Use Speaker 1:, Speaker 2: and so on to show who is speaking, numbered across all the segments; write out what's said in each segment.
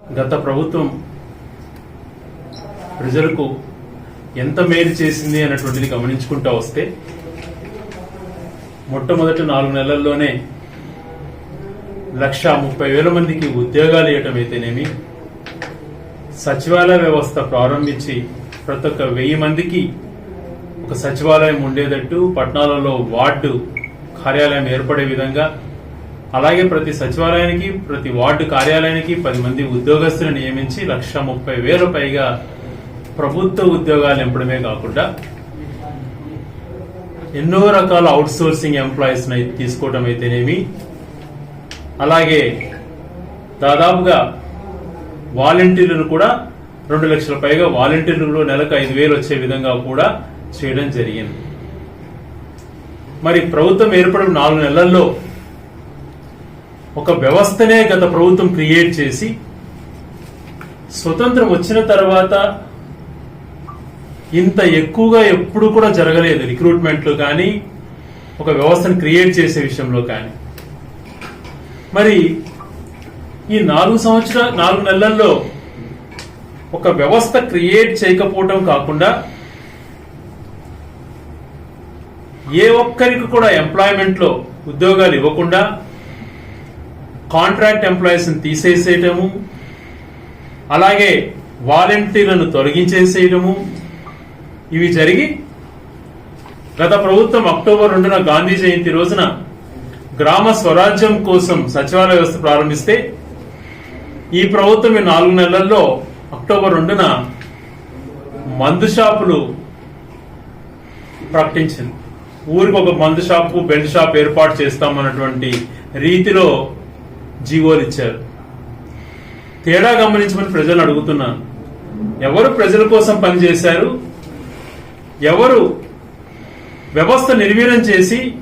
Speaker 1: గత ప్రభుత్వం ప్రజలకు ఎంత మేలు చేసింది అన్నటువంటిది గమనించుకుంటూ వస్తే మొట్టమొదటి నాలుగు నెలల్లోనే లక్ష ముప్పై వేల మందికి ఉద్యోగాలు ఇవ్వటం అయితేనేమి సచివాలయ వ్యవస్థ ప్రారంభించి ప్రతి ఒక్క వెయ్యి మందికి ఒక సచివాలయం ఉండేటట్టు పట్టణాలలో వార్డు కార్యాలయం ఏర్పడే విధంగా అలాగే ప్రతి సచివాలయానికి ప్రతి వార్డు కార్యాలయానికి పది మంది ఉద్యోగస్తులను నియమించి లక్ష ముప్పై వేల పైగా ప్రభుత్వ ఉద్యోగాలు నింపడమే కాకుండా ఎన్నో రకాల అవుట్ సోర్సింగ్ ఎంప్లాయీస్ తీసుకోవడం అయితేనేమి అలాగే దాదాపుగా వాలంటీర్లను కూడా రెండు లక్షల పైగా వాలంటీర్లు నెలకు ఐదు వేలు వచ్చే విధంగా కూడా చేయడం జరిగింది. మరి ప్రభుత్వం ఏర్పడిన నాలుగు నెలల్లో ఒక వ్యవస్థనే గత ప్రభుత్వం క్రియేట్ చేసి స్వతంత్రం వచ్చిన తర్వాత ఇంత ఎక్కువగా ఎప్పుడు కూడా జరగలేదు రిక్రూట్మెంట్లు కానీ ఒక వ్యవస్థను క్రియేట్ చేసే విషయంలో కానీ. మరి ఈ నాలుగు సంవత్సరాలు నాలుగు నెలల్లో ఒక వ్యవస్థ క్రియేట్ చేయకపోవటం కాకుండా ఏ ఒక్కరికి కూడా ఎంప్లాయ్మెంట్లో ఉద్యోగాలు ఇవ్వకుండా కాంట్రాక్ట్ ఎంప్లాయీస్ని తీసేసేయటము అలాగే వాలంటీర్లను తొలగించేసేయటము ఇవి జరిగి గత ప్రభుత్వం అక్టోబర్ రెండున గాంధీ జయంతి రోజున గ్రామ స్వరాజ్యం కోసం సచివాలయ వ్యవస్థ ప్రారంభిస్తే ఈ ప్రభుత్వం ఈ నాలుగు నెలల్లో అక్టోబర్ రెండున మందు షాపులు ప్రకటించింది. ఊరికి ఒక మందు షాపు బెల్ట్ షాప్ ఏర్పాటు చేస్తామన్నటువంటి రీతిలో జీవోలు ఇచ్చారు. తేడా గమనించమని ప్రజలు అడుగుతున్నాను. ఎవరు ప్రజల కోసం పనిచేశారు? ఎవరు వ్యవస్థ నిర్వీర్యం చేసి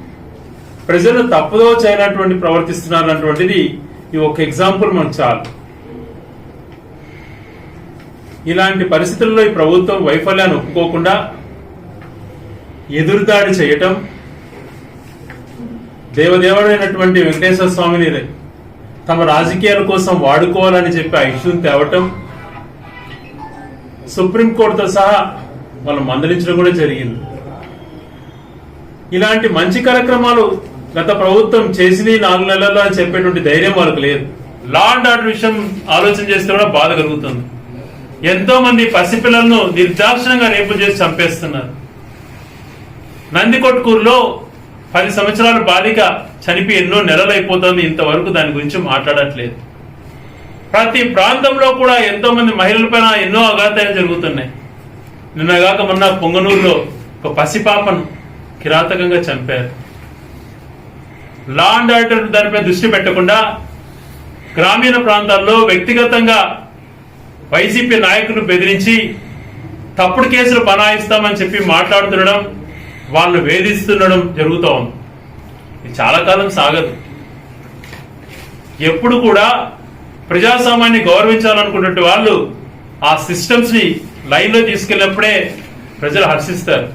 Speaker 1: ప్రజలు తప్పుదో చేయనటువంటి ప్రవర్తిస్తున్నారు అన్నటువంటిది ఈ ఒక ఎగ్జాంపుల్ మనకు చాలు. ఇలాంటి పరిస్థితుల్లో ఈ ప్రభుత్వం వైఫల్యాన్ని ఒప్పుకోకుండా ఎదురుదాడి చేయటం. దేవదేవుడైనటువంటి వెంకటేశ్వర స్వామిని తమ రాజకీయాల కోసం వాడుకోవాలని చెప్పి ఆ ఇష్యూని తేవటం. సుప్రీంకోర్టుతో సహా వాళ్ళు మందలించడం కూడా జరిగింది. ఇలాంటి మంచి కార్యక్రమాలు గత ప్రభుత్వం చేసింది నాలుగు నెలల్లో అని చెప్పేటువంటి ధైర్యం వాళ్ళకి లేదు. లా అండ్ ఆర్డర్ విషయం ఆలోచన చేస్తే కూడా బాధ కలుగుతుంది. ఎంతో మంది పసిపిల్లలను నిర్దాక్షిణంగా రేపు చేసి చంపేస్తున్నారు. నందికొట్కూరులో పది సంవత్సరాల బాలిక చనిపోయి ఎన్నో నెలలైపోతుంది. ఇంతవరకు దాని గురించి మాట్లాడట్లేదు. ప్రతి ప్రాంతంలో కూడా ఎంతో మంది మహిళలపైన ఎన్నో అఘాతాలు జరుగుతున్నాయి. నిన్నగాక మొన్న పొంగనూరులో ఒక పసిపాపను కిరాతకంగా చంపారు. లా అండ్ ఆర్డర్ దానిపై దృష్టి పెట్టకుండా గ్రామీణ ప్రాంతాల్లో వ్యక్తిగతంగా వైసీపీ నాయకులు బెదిరించి తప్పుడు కేసులు బనాయిస్తామని చెప్పి మాట్లాడుతుండడం వాళ్ళు వేధిస్తుండడం జరుగుతూ ఉంది. ఇది చాలా కాలం సాగదు. ఎప్పుడు కూడా ప్రజాస్వామ్యాన్ని గౌరవించాలనుకున్నట్టు వాళ్ళు ఆ సిస్టమ్స్ని లైన్లో తీసుకెళ్ళినప్పుడే ప్రజలు హర్షిస్తారు.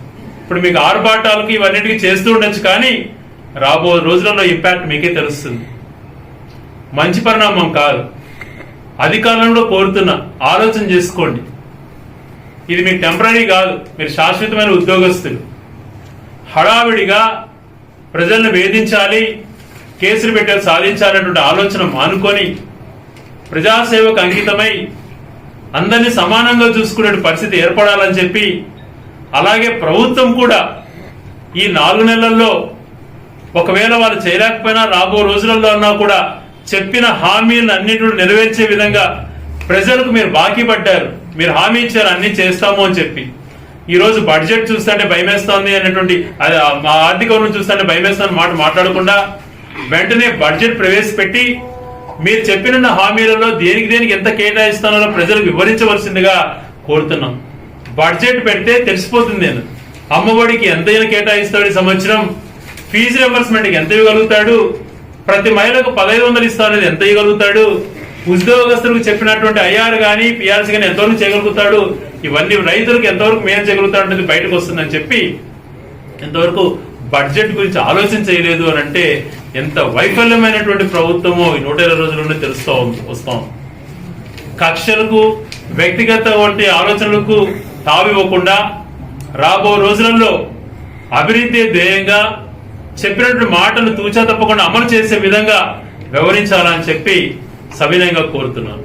Speaker 1: ఇప్పుడు మీకు ఆర్భాటాలకు ఇవన్నిటికీ చేస్తూ ఉండొచ్చు కానీ రాబో రోజులలో ఇంపాక్ట్ మీకే తెలుస్తుంది. మంచి పరిణామం కాదు. అధికారంలో కోరుతున్న ఆలోచన చేసుకోండి. ఇది మీకు టెంపరీ కాదు. మీరు శాశ్వతమైన ఉద్యోగస్తులు. హడావిడిగా ప్రజలను వేధించాలి కేసులు పెట్టాలి సాధించాలన్నటువంటి ఆలోచన మానుకొని ప్రజాసేవకు అంకితమై అందరినీ సమానంగా చూసుకునే పరిస్థితి ఏర్పడాలని చెప్పి అలాగే ప్రభుత్వం కూడా ఈ నాలుగు నెలల్లో ఒకవేళ వాళ్ళు చేయలేకపోయినా రాబో రోజులలో అన్నా కూడా చెప్పిన హామీలను అన్నింటిని నెరవేర్చే విధంగా ప్రజలకు మీరు బాకీ పడ్డారు మీరు హామీ ఇచ్చారు అన్ని చేస్తాము అని చెప్పి. ఈరోజు బడ్జెట్ చూస్తుంటే భయమేస్తోంది అనేటువంటి అది మా ఆర్థిక వనరు చూస్తుంటే భయమేస్తుంది మాట మాట్లాడకుండా వెంటనే బడ్జెట్ ప్రవేశపెట్టి మీరు చెప్పిన హామీలలో దేనికి దేనికి ఎంత కేటాయిస్తానో ప్రజలకు వివరించవలసిందిగా కోరుతున్నాం. బడ్జెట్ పెడితే తెలిసిపోతుంది నేను. అమ్మఒడికి ఎంతైనా కేటాయిస్తాడు ఈ సంవత్సరం. ఫీజు రెంబర్స్మెంట్కి ఎంత ఇవ్వగలుగుతాడు? ప్రతి మహిళకు పదహైదు వందలు ఇస్తానని ఎంత ఇవ్వగలుగుతాడు? ఉద్యోగస్తులకు చెప్పినటువంటి ఐఆర్ కానీ పిఆర్సీ కానీ ఎంతవరకు చేయగలుగుతాడు? ఇవన్నీ రైతులకు ఎంతవరకు మేలు చేయగలుగుతాడు అనేది బయటకు వస్తుందని చెప్పి ఎంతవరకు బడ్జెట్ గురించి ఆలోచన చేయలేదు అని అంటే ఎంత వైఫల్యమైనటువంటి ప్రభుత్వమో ఈ నూట ఇరవై రోజుల్లోనే తెలుస్తూ వస్తాం కక్షలకు వ్యక్తిగత వంటి ఆలోచనలకు తావివ్వకుండా రాబో రోజులలో అభివృద్ధి ధ్యేయంగా చెప్పినటువంటి మాటలు తూచా తప్పకుండా అమలు చేసే విధంగా వ్యవహరించాలని చెప్పి సవినయంగా కోరుతున్నాను